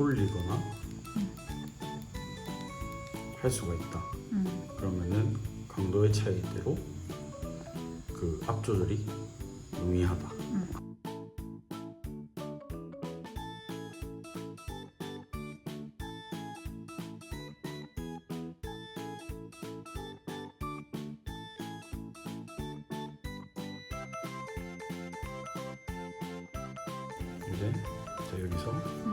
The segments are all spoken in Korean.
올리거나 할 수가 있다. 음. 그러면은 강도의 차이대로 그 압 조절이 용이하다. 이제 자 여기서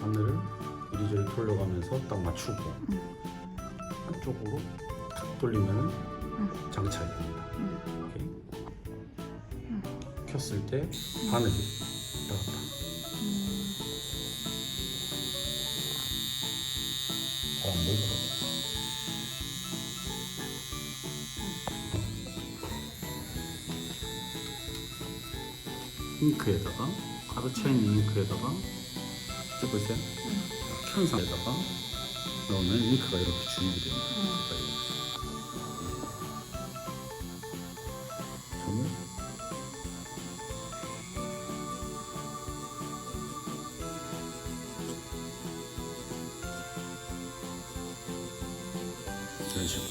하늘을 이리저리 돌려가면서 딱 맞추고 한쪽으로 탁 돌리면 장착이 됩니다. 이렇게 켰을 때 바늘이 나왔다. 잘안 보이더라고. 잉크에다가 가득 차 있는 잉크에다가 찍을 때? 현상에다가 넣으면 잉크가 이렇게 주입이 됩니다. 점을 이런 식으로